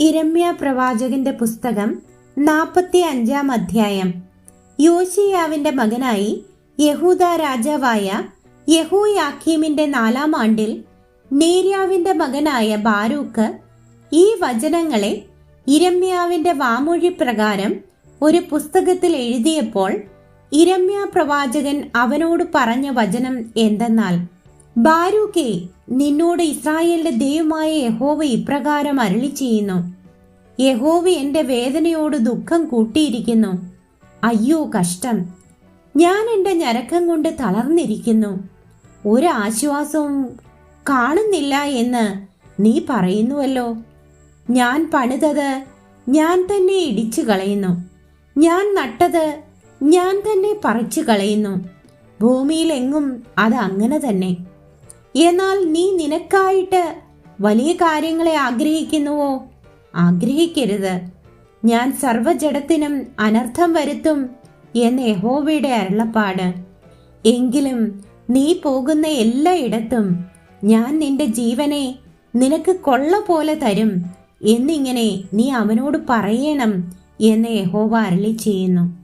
ഇരമ്യ പ്രവാചകന്റെ പുസ്തകം നാൽപ്പത്തി അഞ്ചാം അധ്യായം. യോശിയാവിന്റെ മകനായി യഹൂദ രാജാവായ യഹൂയാഖീമിന്റെ നാലാം ആണ്ടിൽ നേര്യാവിന്റെ മകനായ ബാരൂക്ക് ഈ വചനങ്ങളെ ഇരമ്യാവിന്റെ വാമൊഴി പ്രകാരം ഒരു പുസ്തകത്തിൽ എഴുതിയപ്പോൾ ഇരമ്യ പ്രവാചകൻ അവനോട് പറഞ്ഞ വചനം എന്തെന്നാൽ ബാരൂക്കേ നിന്നോട് ഇസ്രായേലിന്റെ ദൈവമായ യഹോവ ഇപ്രകാരം അരളി ചെയ്യുന്നു യഹോവ എന്റെ വേദനയോട് ദുഃഖം കൂട്ടിയിരിക്കുന്നു. അയ്യോ കഷ്ടം. ഞാൻ എന്റെ ഞരക്കം കൊണ്ട് തളർന്നിരിക്കുന്നു. ഒരാശ്വാസവും കാണുന്നില്ല എന്ന് നീ പറയുന്നുവല്ലോ. ഞാൻ പണിതത് ഞാൻ തന്നെ ഇടിച്ചു കളയുന്നു. ഞാൻ നട്ടത് ഞാൻ തന്നെ പറിച്ചു കളയുന്നു. ഭൂമിയിലെങ്ങും അത് അങ്ങനെ തന്നെ. എന്നാൽ നീ നിനക്കായിട്ട് വലിയ കാര്യങ്ങളെ ആഗ്രഹിക്കുന്നുവോ? ആഗ്രഹിക്കരുത്. ഞാൻ സർവജടത്തിനും അനർത്ഥം വരുത്തും എന്ന് യഹോവയുടെ അരുളപ്പാട്. എങ്കിലും നീ പോകുന്ന എല്ലായിടത്തും ഞാൻ നിന്റെ ജീവനെ നിനക്ക് കൊള്ള പോലെ തരും എന്നിങ്ങനെ നീ അവനോട് പറയണം എന്ന് യഹോവ അരളി ചെയ്യുന്നു.